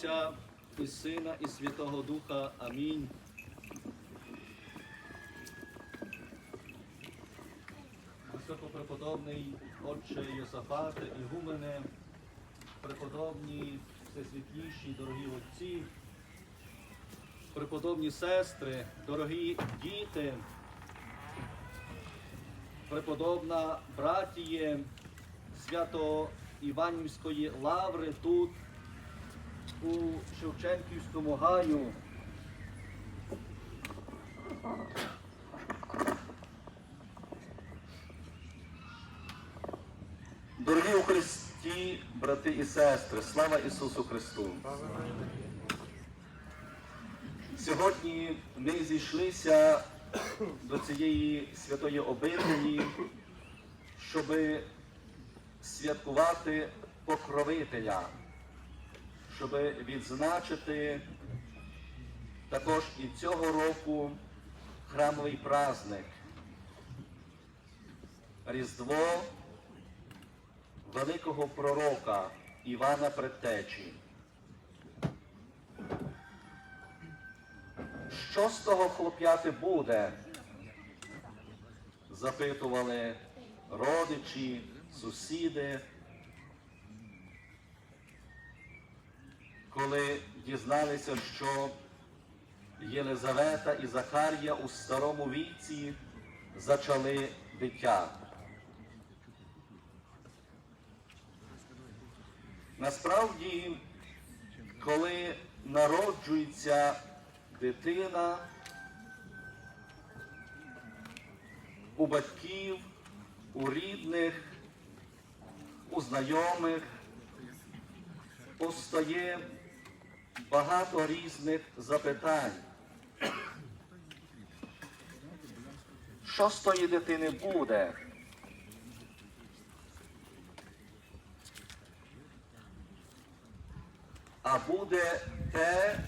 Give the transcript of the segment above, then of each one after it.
Отця і Сина, і Святого Духа. Амінь. Високопреподобний Отче Йосафате, Ігумене, преподобні, всесвітліші, дорогі отці, преподобні сестри, дорогі діти, преподобна братіє Свято-Іванівської лаври тут, у Шевченківському гаю. Дорогі у Христі, брати і сестри, слава Ісусу Христу! Сьогодні ми зійшлися до цієї святої обителі, щоб святкувати покровителя, щоб відзначити також і цього року храмовий праздник, Різдво великого пророка Івана Предтечі. Що з того хлоп'яти буде? Запитували родичі, сусіди. Коли дізналися, що Єлизавета і Захарія у старому віці зачали дитя. Насправді, коли народжується дитина у батьків, у рідних, у знайомих, постає багато різних запитань. Що з тої дитини буде? а буде те,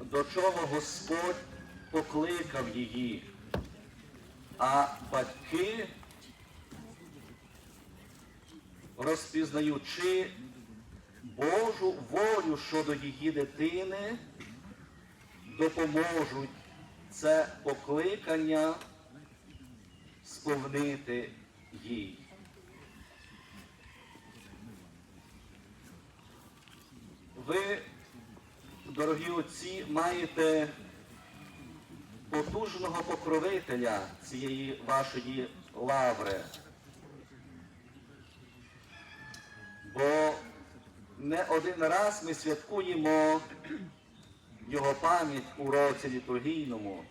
до чого Господь покликав її. А батьки, розпізнаючи Божу волю щодо її дитини, допоможуть це покликання сповнити їй. ви, дорогі отці, маєте потужного покровителя цієї вашої лаври. Бо не один раз ми святкуємо його пам'ять у році літургійному.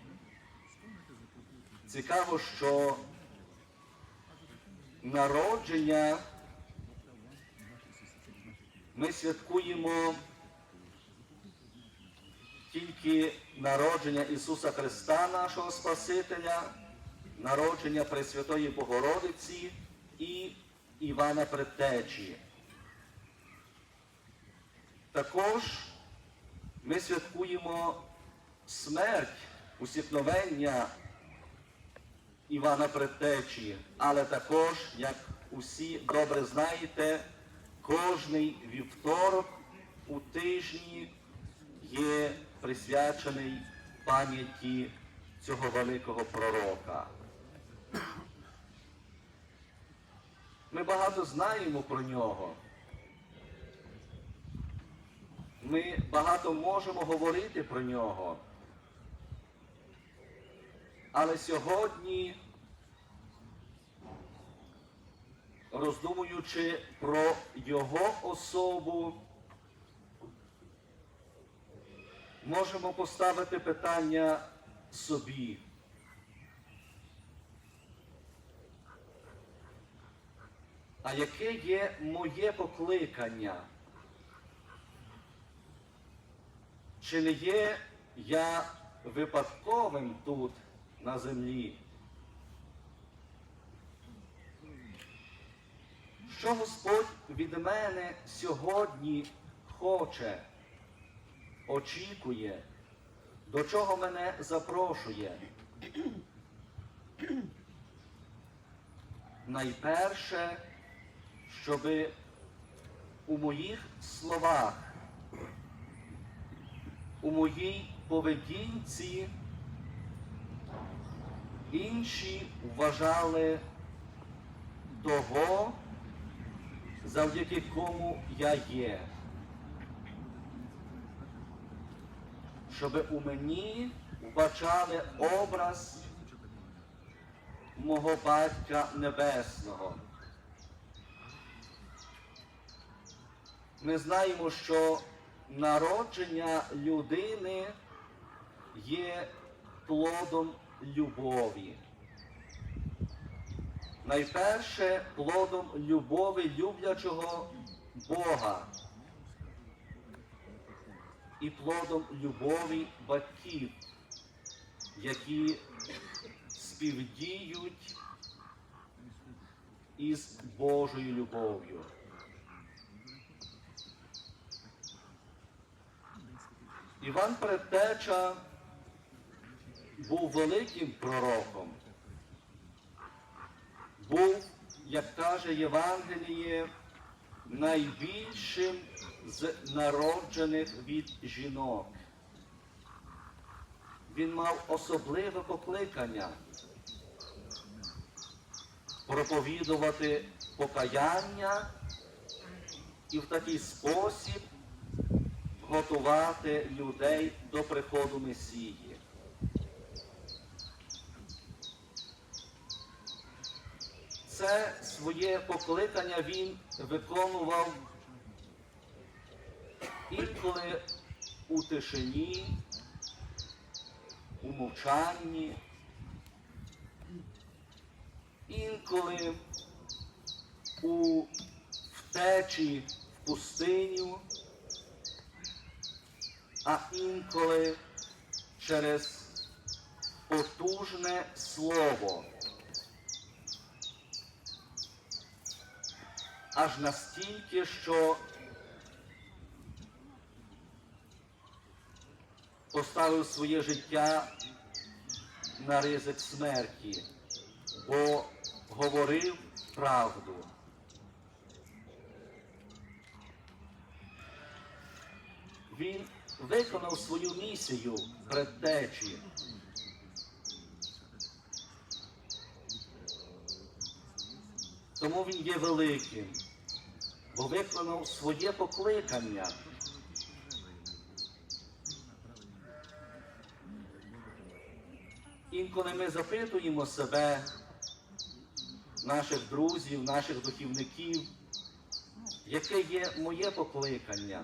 Цікаво, що народження ми святкуємо тільки народження Ісуса Христа, нашого Спасителя, народження Пресвятої Богородиці і Івана Предтечі. Також ми святкуємо смерть, усікновення Івана Предтечі, але також, як усі добре знаєте, Кожний вівторок у тижні є присвячений пам'яті цього великого пророка. Ми багато знаємо про нього. Ми багато можемо говорити про нього. Але сьогодні роздумуючи про його особу, можемо поставити питання собі. А яке є моє покликання? Чи не є я випадковим тут на землі? Що Господь від мене сьогодні хоче, очікує, до чого мене запрошує? Найперше, щоб у моїх словах у моїй поведінці інші вважали того, завдяки кому я є. Щоб у мені вбачали образ мого Батька Небесного. Ми знаємо, що народження людини є плодом любові. Найперше плодом любові люблячого Бога і плодом любові батьків, які співдіють із Божою любов'ю. Іван Предтеча був великим пророком, був, як каже Євангеліє, найбільшим з народжених від жінок. Він мав особливе покликання проповідувати покаяння і в такий спосіб готувати людей до приходу Месії. Це своє покликання він виконував інколи у тишині, у мовчанні, інколи у втечі в пустиню, а інколи через потужне слово. Аж настільки, що поставив своє життя на ризик смерті, бо говорив правду. Він виконав свою місію предтечі. Тому він є великим, бо виконав своє покликання. Інколи ми запитуємо себе, наших друзів, наших духівників, яке є моє покликання.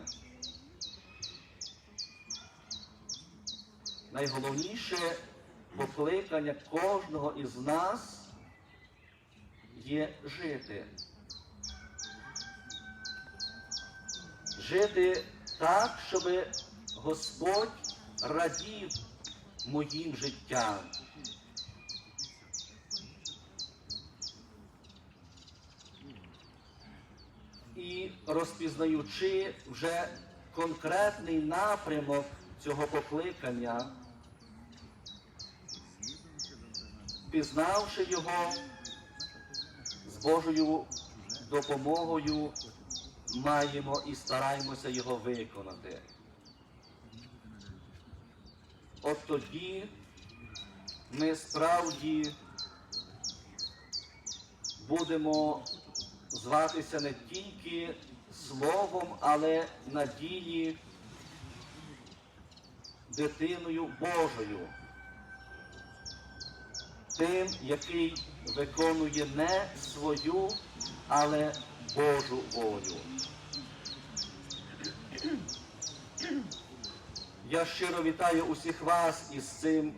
Найголовніше покликання кожного із нас є жити. Жити так, щоб Господь радів моїм життям. І розпізнаючи вже конкретний напрямок цього покликання, пізнавши його з Божою допомогою, маємо і стараємося його виконати. От тоді ми справді будемо зватися не тільки Словом, але на ділі дитиною Божою, тим, який виконує не свою, але Божу волю. Я щиро вітаю усіх вас із цим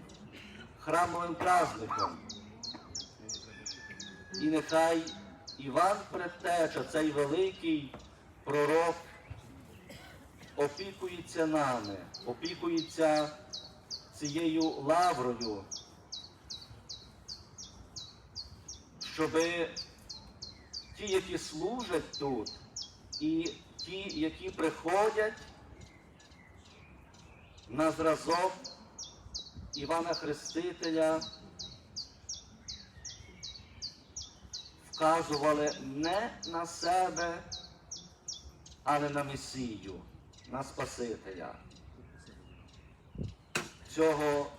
храмовим праздником. І нехай Іван Предтеча, цей великий пророк, опікується нами, опікується цією лаврою, щоби ті, які служать тут, і ті, які приходять на зразок Івана Хрестителя, вказували не на себе, але на Месію, на Спасителя. цього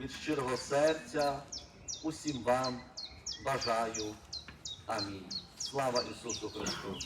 від щирого серця усім вам бажаю. Амінь. Слава Ісусу Христу!